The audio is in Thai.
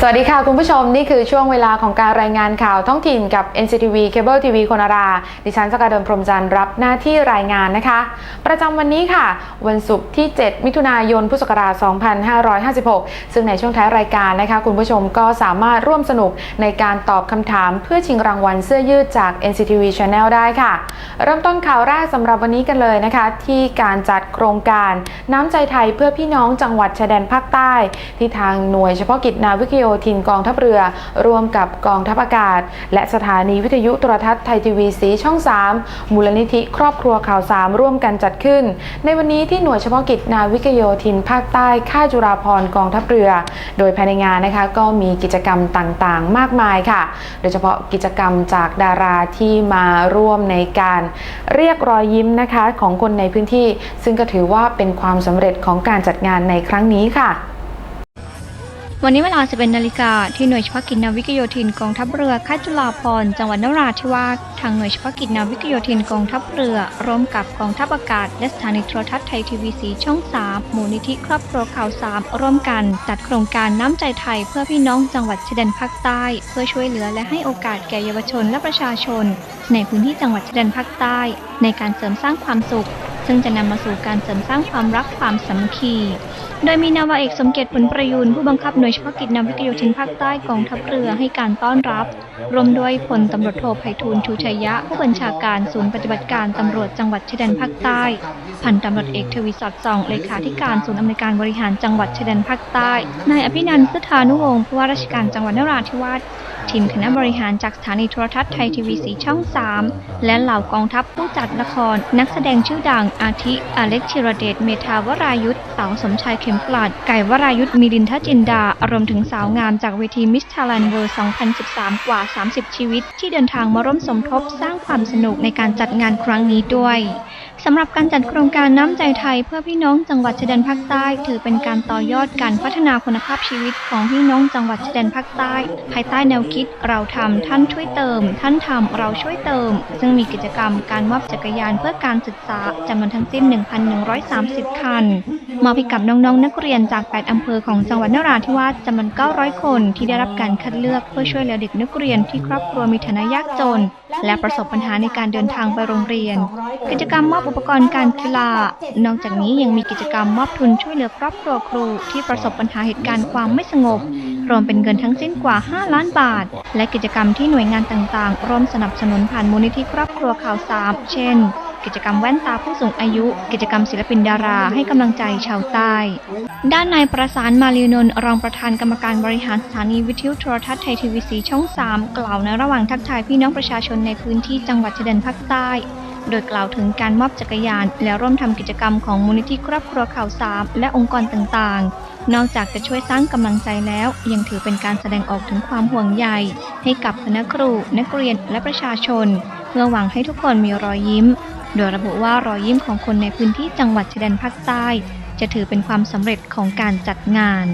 สวัสดีค่ะ คุณผู้ชม นี่คือช่วงเวลาของการรายงานข่าวท้องถิ่นกับ NCTV Cable TV โคนารา ดิฉันสกาเดินพรหมจันทร์รับหน้าที่รายงานนะคะ ประจำวันนี้ค่ะ วันศุกร์ที่ 7 มิถุนายน พุทธศักราช 2556 ซึ่งในช่วงท้ายรายการนะคะ คุณผู้ชมก็สามารถร่วมสนุกในการตอบคำถามเพื่อชิงรางวัลเสื้อยืดจาก NCTV Channel ได้ค่ะ เริ่มต้นข่าวแรกสำหรับวันนี้กันเลยนะคะ ที่การจัดโครงการน้ำใจไทยเพื่อพี่น้องจังหวัดชายแดนภาคใต้ ที่ทางหน่วยเฉพาะกิจนาวิกโยธินกองทัพเรือ ร่วมกับกองทัพอากาศ และสถานีวิทยุโทรทัศน์ไทยทีวีสีช่อง 3 มูลนิธิครอบครัวข่าว 3 ร่วมกันจัดขึ้น ในวันนี้ที่หน่วยเฉพาะกิจนาวิกโยธินภาคใต้ค่ายจุฬาภรณ์กองทัพเรือ โดยภายในงานนะคะก็มีกิจกรรมต่างๆ มากมายค่ะ โดยเฉพาะกิจกรรมจากดาราที่มาร่วมในการเรียกรอยยิ้มนะคะของคนในพื้นที่ ซึ่งก็ถือว่าเป็นความสำเร็จของการจัดงานในครั้งนี้ค่ะ วันนี้เวลา 11นาฬิกาที่หน่วยเฉพาะกิจนาวิกโยธินกองทัพเรือค่ายจุฬาภรณ์จังหวัดนราธิวาสทางหน่วยเฉพาะกิจนาวิกโยธินกองทัพเรือร่วมกับกองทัพอากาศ และสถานีโทรทัศน์ไทยทีวีสีช่อง3มูลนิธิครอบครัวข่าว3ร่วมกันจัดโครงการน้ำใจไทยเพื่อพี่น้องจังหวัดชายแดนภาคใต้ เพื่อช่วยเหลือและให้โอกาสแก่เยาวชนและประชาชน ในพื้นที่จังหวัดชายแดนภาคใต้ ในการเสริมสร้างความสุข ซึ่งจะนำมาสู่การเสริมสร้างความรักความสามัคคี โดยมีนาวาเอกสมเกียรติผลประยูนผู้บังคับหน่วยเฉพาะกิจนาวิกโยธินภาคใต้กองทัพเรือให้การต้อนรับ รวมด้วยพลตำรวจโทไพฑูรย์ชูชัยยะ ผู้บัญชาการศูนย์ปฏิบัติการตำรวจจังหวัดชายแดนภาคใต้ พันตำรวจเอกทวีสอดส่องเลขาธิการศูนย์อำนวยการบริหารจังหวัดชายแดนภาคใต้ นายอภินันท์สุธานุวงศ์ผู้ว่าราชการจังหวัดนราธิวาสทีมคณะบริหารจากสถานีโทรทัศน์ไทยทีวีสีช่อง 3 และเหล่ากองทัพผู้จัดละคร นักแสดงชื่อดังอาทิ อเล็กธิรเดช เมธาวรายุทธเต๋าสมชายเข็มกลัด ไก่วรายุทธมีดินทจินดารวมถึงสาวงามจากเวทีมิสทาลันเวอร์2013 กว่า 30 ชีวิต ที่เดินทางมาร่วมสมทบสร้างความสนุกในการจัดงานครั้งนี้ด้วยสำหรับการจัดโครงการน้ำใจไทยเพื่อพี่น้องจังหวัดชายแดนภาคใต้ ถือเป็นการต่อยอดการพัฒนาคุณภาพชีวิตของพี่น้องจังหวัดชายแดนภาคใต้ ภายใต้แนวคิดเราทำท่านช่วยเติม ท่านทำเราช่วยเติม ซึ่งมีกิจกรรมการมอบจักรยานเพื่อการศึกษาจำนวนทั้งสิ้น 1,130 คันมอบให้กับน้องๆ นักเรียนจาก 8 อำเภอของจังหวัดนราธิวาสจำนวน 900 คนที่ได้รับการคัดเลือกเพื่อช่วยเหลือเด็กนักเรียนที่ครอบครัวมีฐานะยากจน และประสบปัญหาในการเดินทางไปโรงเรียน กิจกรรมมอบอุปกรณ์การกีฬา นอกจากนี้ยังมีกิจกรรมมอบทุนช่วยเหลือครอบครัวครู ที่ประสบปัญหาเหตุการณ์ความไม่สงบ รวมเป็นเงินทั้งสิ้นกว่า 5 ล้านบาท และกิจกรรมที่หน่วยงานต่างๆ ร่วมสนับสนุนผ่านมูลนิธิครอบครัวข่าวสามเช่น กิจกรรมแว่นตาผู้สูงอายุ กิจกรรมศิลปินดาราให้กำลังใจชาวใต้ ด้านนายประสานมาลีนน์รองประธานกรรมการบริหารสถานีวิทยุโทรทัศน์ไทยทีวีสีช่อง 3 กล่าวในระหว่างทักทายพี่น้องประชาชนในพื้นที่จังหวัดชายแดนภาคใต้ โดยกล่าวถึงการมอบจักรยาน และร่วมทำกิจกรรมของมูลนิธิครอบครัวข่าวสามและองค์กรต่างๆ นอกจากจะช่วยสร้างกำลังใจแล้ว ยังถือเป็นการแสดงออกถึงความห่วงใยให้กับคณะครู นักเรียนและประชาชน เพื่อหวังให้ทุกคนมีรอยยิ้ม โดยระบุว่ารอยยิ้มของคนในพื้นที่จังหวัดชายแดนภาคใต้ จะถือเป็นความสำเร็จของการจัดงาน